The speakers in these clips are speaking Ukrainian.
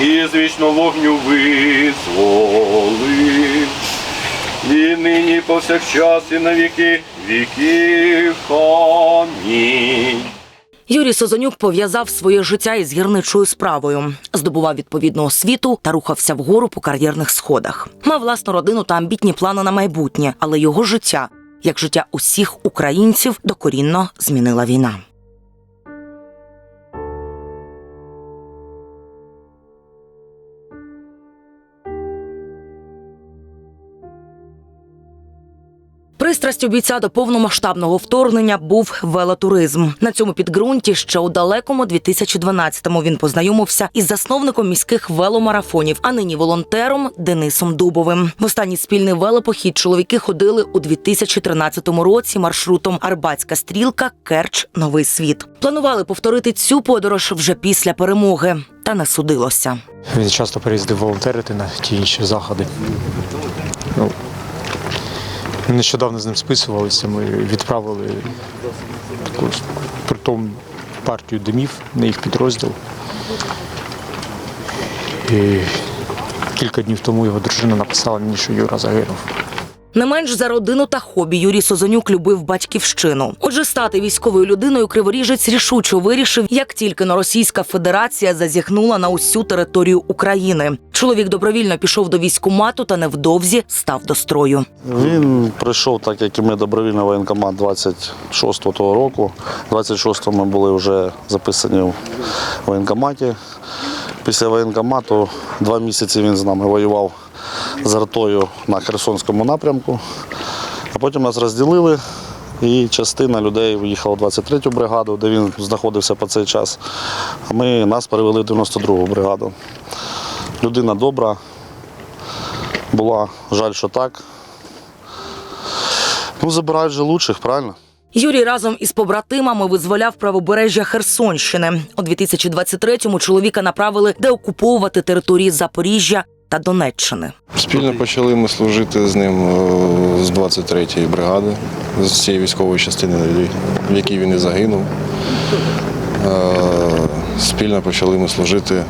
і з вічного вогню визволив. І нині повсякчас і на віки віків. Юрій Созонюк пов'язав своє життя із гірничою справою, здобував відповідну освіту та рухався вгору по кар'єрних сходах. Мав власну родину та амбітні плани на майбутнє, але його життя, як життя усіх українців, докорінно змінила війна. Пристрастю бійця до повномасштабного вторгнення був велотуризм. На цьому підґрунті ще у далекому 2012-му він познайомився із засновником міських веломарафонів, а нині волонтером Денисом Дубовим. В останній спільний велопохід чоловіки ходили у 2013 році маршрутом Арбатська стрілка, Керч, Новий світ. Планували повторити цю подорож вже після перемоги, та не судилося. Він часто приїздив волонтерити на ті інші заходи. Ну, нещодавно з ним списувалися, ми відправили таку притом партію димів на їх підрозділ. І кілька днів тому його дружина написала мені, що Юра загинув. Не менш за родину та хобі Юрій Созонюк любив батьківщину. Отже, стати військовою людиною криворіжець рішучо вирішив, як тільки но Російська Федерація зазіхнула на усю територію України. Чоловік добровільно пішов до військкомату та невдовзі став до строю. Він прийшов, так як і ми добровільно воєнкомат 26-го того року. 26-го ми були вже записані в воєнкоматі. Після воєнкомату два місяці він з нами воював з артою на Херсонському напрямку. А потім нас розділили, і частина людей виїхала в 23-ю бригаду, де він знаходився по цей час. А ми нас перевели в 92-гу бригаду. Людина добра, була жаль, що так. Ну, забирають же лучших, правильно? Юрій разом із побратимами визволяв правобережжя Херсонщини. У 2023-му чоловіка направили деокуповувати території Запоріжжя та Донеччини. Спільно почали ми служити з ним е, з 23-ї бригади, з цієї військової частини, в якій він і загинув. Е, Спільно почали ми служити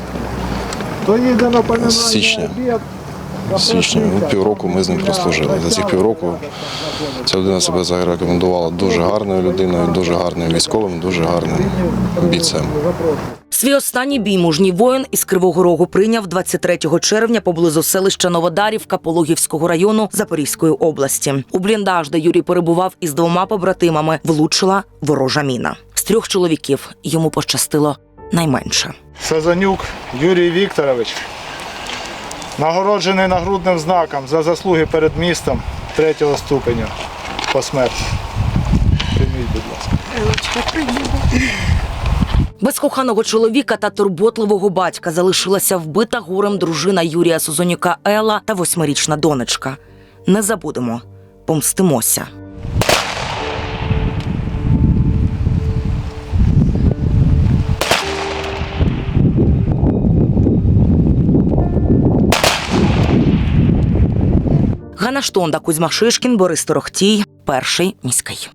з січня. Січня. Ну, Півроку ми з ним прослужили. За цих півроку ця людина себе зарекомендувала дуже гарною людиною, дуже гарним військовим, дуже гарним бійцем. Свій останній бій мужній воїн із Кривого Рогу прийняв 23 червня поблизу селища Новодарівка Пологівського району Запорізької області. У бліндаж, де Юрій перебував із двома побратимами, влучила ворожа міна. З трьох чоловіків йому пощастило найменше. Сазанюк Юрій Вікторович, нагороджений нагрудним знаком за заслуги перед містом третього ступеня посмертно. Прийміть, будь ласка. Без коханого чоловіка та турботливого батька залишилася вбита горем дружина Юрія Сузонюка Ела та восьмирічна донечка. Не забудемо, помстимося. Ганна Штонда, Кузьма Шишкін, Борис Торохтій, перший міський.